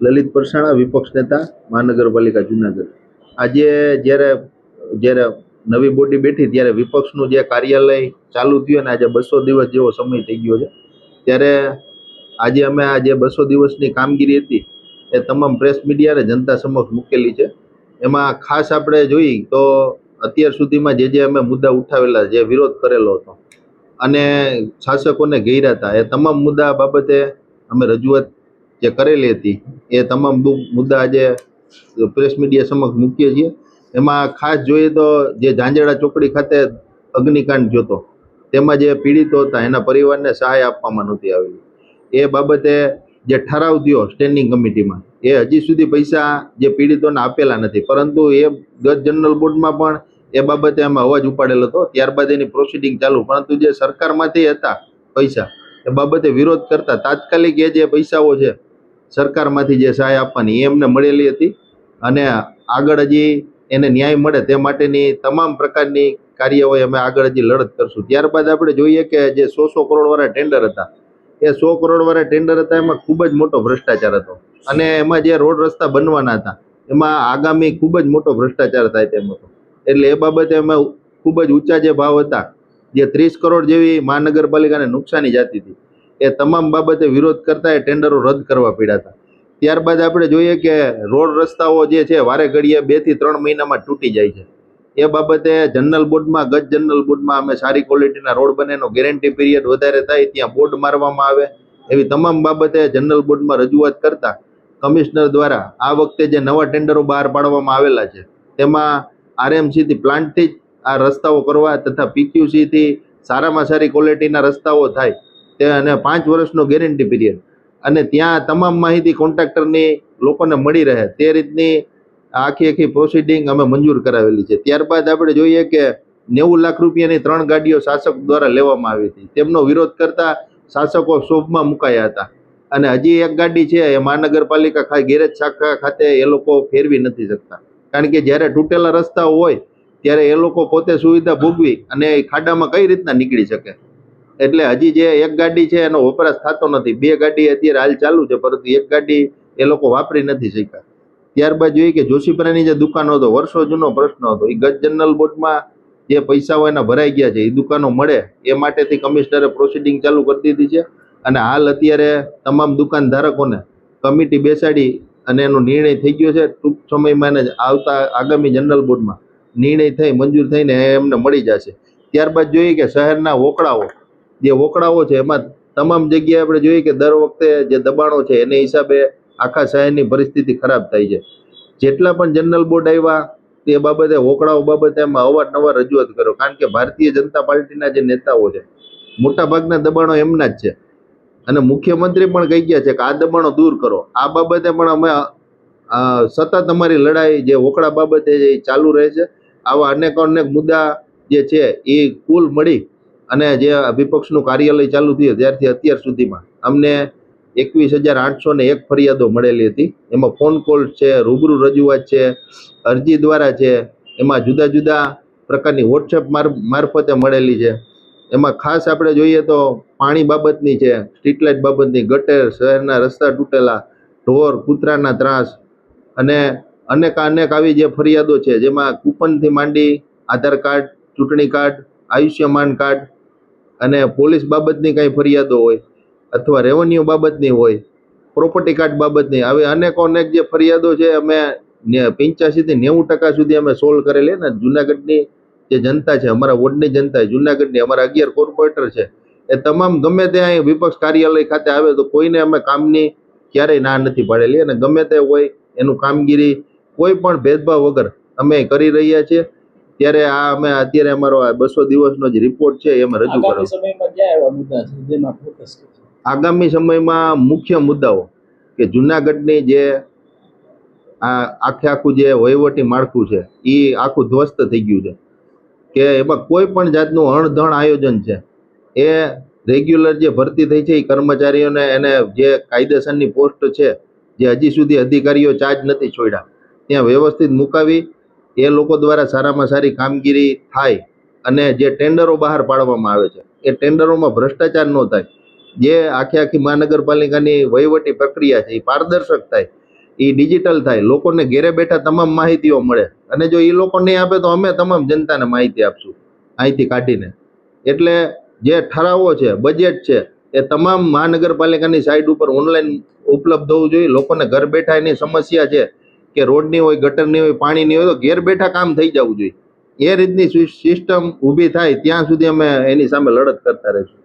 લલિત પરસાણા, વિપક્ષ નેતા, મહાનગરપાલિકા, જુનાગઢ. આજે જ્યારે જ્યારે નવી બોડી બેઠી ત્યારે વિપક્ષનું જે કાર્યાલય ચાલુ થયું અને આજે બસો દિવસ જેવો સમય થઈ ગયો છે, ત્યારે આજે અમે આ જે બસો દિવસની કામગીરી હતી, એ તમામ પ્રેસ મીડિયાને જનતા સમક્ષ મૂકેલી છે. એમાં ખાસ આપણે જોઈ તો અત્યાર સુધીમાં જે જે અમે મુદ્દા ઉઠાવેલા, જે વિરોધ કરેલો હતો, અને શાસકોને ઘેર્યા હતા, એ તમામ મુદ્દા બાબતે અમે રજૂઆત જે કરેલી હતી, એ તમામ મુદ્દા આજે પ્રેસ મીડિયા સમક્ષ મૂકીએ છીએ. એમાં ખાસ જોઈએ તો જે ઝાંઝેડા ચોકડી ખાતે અગ્નિકાંડ જોતો તેમાં જે પીડિતો હતા, એના પરિવારને સહાય આપવામાં નહોતી આવેલી. એ બાબતે જે ઠરાવ થયો સ્ટેન્ડિંગ કમિટીમાં એ હજી સુધી પૈસા જે પીડિતોને આપેલા નથી, પરંતુ એ ગત જનરલ બોર્ડમાં પણ એ બાબતે અમે અવાજ ઉપાડેલો હતો. ત્યારબાદ એની પ્રોસિડિંગ ચાલુ, પરંતુ જે સરકારમાંથી હતા પૈસા, એ બાબતે વિરોધ કરતા તાત્કાલિક એ જે પૈસાઓ છે સરકારમાંથી જે સહાય આપવાની એ એમને મળેલી હતી. અને આગળ હજી એને ન્યાય મળે તે માટેની તમામ પ્રકારની કાર્યવાહી અમે આગળ હજી લડત કરશું. ત્યારબાદ આપણે જોઈએ કે જે સો સો કરોડવાળા ટેન્ડર હતા. એ સો કરોડવાળા ટેન્ડર હતા, એમાં ખૂબ જ મોટો ભ્રષ્ટાચાર હતો. અને એમાં જે રોડ રસ્તા બનવાના હતા, એમાં આગામી ખૂબ જ મોટો ભ્રષ્ટાચાર થાય તેમ હતો. એટલે એ બાબતે અમે ખૂબ જ ઊંચા જે ભાવ હતા, જે ત્રીસ કરોડ જેવી મહાનગરપાલિકાને નુકસાની જતી હતી એ તમામ બાબતે વિરોધ કરતા એ ટેન્ડરો રદ કરવા પડ્યા હતા. ત્યારબાદ આપણે જોઈએ કે રોડ રસ્તાઓ જે છે, વારે ઘડીએ બેથી ત્રણ મહિનામાં તૂટી જાય છે. એ બાબતે જનરલ બોર્ડમાં, ગત જનરલ બોર્ડમાં અમે સારી ક્વોલિટીના રોડ બને એનો ગેરંટી પીરિયડ વધારે થાય, ત્યાં બોર્ડ મારવામાં આવે. એવી તમામ બાબતે જનરલ બોર્ડમાં રજૂઆત કરતા કમિશનર દ્વારા આ વખતે જે નવા ટેન્ડરો બહાર પાડવામાં આવેલા છે, તેમાં આરએમસીથી પ્લાન્ટથી જ આ રસ્તાઓ કરવા તથા પીક્યુસીથી સારામાં સારી ક્વોલિટીના રસ્તાઓ થાય તે અને પાંચ વર્ષનો ગેરંટી પીરિયડ અને ત્યાં તમામ માહિતી કોન્ટ્રાક્ટરની લોકોને મળી રહે. તે રીતની આખી આખી પ્રોસિડિંગ અમે મંજૂર કરાવેલી છે. ત્યારબાદ આપણે જોઈએ કે નેવું લાખ રૂપિયાની ત્રણ ગાડીઓ શાસક દ્વારા લેવામાં આવી હતી. તેમનો વિરોધ કરતા શાસકો શોભમાં મુકાયા હતા. અને હજી એક ગાડી છે, એ મહાનગરપાલિકા ખાલી ગેરેજ શાખા ખાતે એ લોકો ફેરવી નથી શકતા. કારણ કે જ્યારે તૂટેલા રસ્તાઓ હોય, ત્યારે એ લોકો પોતે સુવિધા ભોગવી અને એ ખાડામાં કઈ રીતના નીકળી શકે? એટલે હજી જે એક ગાડી છે એનો વપરાશ થતો નથી. બે ગાડી અત્યારે હાલ ચાલુ છે, પરંતુ એક ગાડી એ લોકો વાપરી નથી શક્યા. ત્યારબાદ જોઈએ કે જોશીપરાની જે દુકાનો હતો, વર્ષો જૂનો પ્રશ્ન હતો. એ ગત જનરલ બોર્ડમાં જે પૈસાઓ એના ભરાઈ ગયા છે. એ દુકાનો મળે. એ માટેથી કમિશનરે પ્રોસિડિંગ ચાલુ કરી દીધી છે. અને હાલ અત્યારે તમામ દુકાન ધારકોને કમિટી બેસાડી અને એનો નિર્ણય થઈ ગયો છે. ટૂંક સમયમાં એને આવતા આગામી જનરલ બોર્ડમાં નિર્ણય થઈ, મંજૂર થઈને એમને મળી જશે. ત્યારબાદ જોઈએ કે શહેરના વોકડાઓ જે વોકડાઓ છે, એમાં તમામ જગ્યાએ આપણે જોઈએ કે દર વખતે જે દબાણો છે, એને હિસાબે આખા શહેરની પરિસ્થિતિ ખરાબ થાય છે. જેટલા પણ જનરલ બોર્ડ આવ્યા, તે બાબતે વોકડાઓ બાબતે એમાં અવારનવાર રજૂઆત કરો કારણ કે ભારતીય જનતા પાર્ટીના જે નેતાઓ છે, મોટાભાગના દબાણો એમના જ છે. અને મુખ્યમંત્રી પણ કહી ગયા છે કે આ દબાણો દૂર કરો. આ બાબતે પણ અમે સતત અમારી લડાઈ જે વોકડા બાબતે ચાલુ રહે છે, આવા અનેક અનેક મુદ્દા જે છે, એ કુલ મળી અને જે વિપક્ષનું કાર્યાલય ચાલુ થયું ત્યારથી અત્યાર સુધીમાં, અમને એકવીસ હજાર આઠસો ને એક ફરિયાદો મળેલી હતી. એમાં ફોન કોલ છે, રૂબરૂ રજૂઆત છે, અરજી દ્વારા છે, એમાં જુદા જુદા પ્રકારની વોટ્સએપ મારફતે મળેલી છે. એમાં ખાસ આપણે જોઈએ તો પાણી બાબતની છે સ્ટ્રીટ લાઇટ બાબતની, ગટર, શહેરના રસ્તા તૂટેલા, ઢોર, કૂતરાના ત્રાસ અને અનેક અનેક આવી જે ફરિયાદો છે, જેમાં કૂપનથી માંડી આધાર કાર્ડ, ચૂંટણી કાર્ડ, આયુષ્યમાન કાર્ડ અને પોલીસ બાબતની કાંઈ ફરિયાદો હોય અથવા રેવન્યુ બાબતની હોય પ્રોપર્ટી કાર્ડ બાબતની આવી અનેકો અનેક જે ફરિયાદો છે, અમે પંચ્યાસીથી નેવું ટકા સુધી અમે સોલ્વ કરેલી ને જુનાગઢની જે જનતા છે, અમારા વોર્ડની જનતા જુનાગઢની અમારા અગિયાર કોર્પોરેટર છે, એ તમામ ગમે ત્યાં વિપક્ષ કાર્યાલય ખાતે આવે તો કોઈને અમે કામની ક્યારેય ના નથી પાડેલી અને ગમે તે હોય એનું કામગીરી કોઈ પણ ભેદભાવ વગર અમે કરી રહ્યા છીએ. ત્યારે આ અમે અત્યારે અમારો બસો દિવસનો જે રિપોર્ટ છે એ અમે રજૂ કરશે આગામી સમયમાં મુખ્ય મુદ્દાઓ કે જુનાગઢની જે આ આખે આખું જે વહીવટી માળખું છે એ આખું ધ્વસ્ત થઈ ગયું છે. કે એમાં કોઈ પણ જાતનું અણધણ આયોજન છે એ રેગ્યુલર જે ભરતી થઈ છે એ કર્મચારીઓને એને જે કાયદેસરની પોસ્ટ છે જે હજી સુધી અધિકારીઓ ચાર્જ નથી છોડ્યા ત્યાં વ્યવસ્થિત મુકાવી એ લોકો દ્વારા સારામાં સારી કામગીરી થાય અને જે ટેન્ડરો બહાર પાડવામાં આવે છે, એ ટેન્ડરોમાં ભ્રષ્ટાચાર ન થાય. જે આખી આખી મહાનગરપાલિકાની વહીવટી પ્રક્રિયા છે, એ પારદર્શક થાય, એ ડિજિટલ થાય, લોકોને ઘેરે બેઠા તમામ માહિતીઓ મળે. અને જો એ લોકો નહીં આપે તો અમે તમામ જનતાને માહિતી આપશું, અહીંથી કાઢીને. એટલે જે ઠરાવો છે બજેટ છે, એ તમામ મહાનગરપાલિકાની સાઇટ ઉપર ઓનલાઈન ઉપલબ્ધ હોવું જોઈએ. લોકોને ઘર બેઠા એની સમસ્યા છે કે રોડની હોય ગટરની હોય પાણીની હોય, તો ઘેર બેઠા કામ થઈ જવું જોઈએ. એ રીતની સિસ્ટમ ઊભી થાય ત્યાં સુધી અમે એની સામે લડત કરતા રહીશું.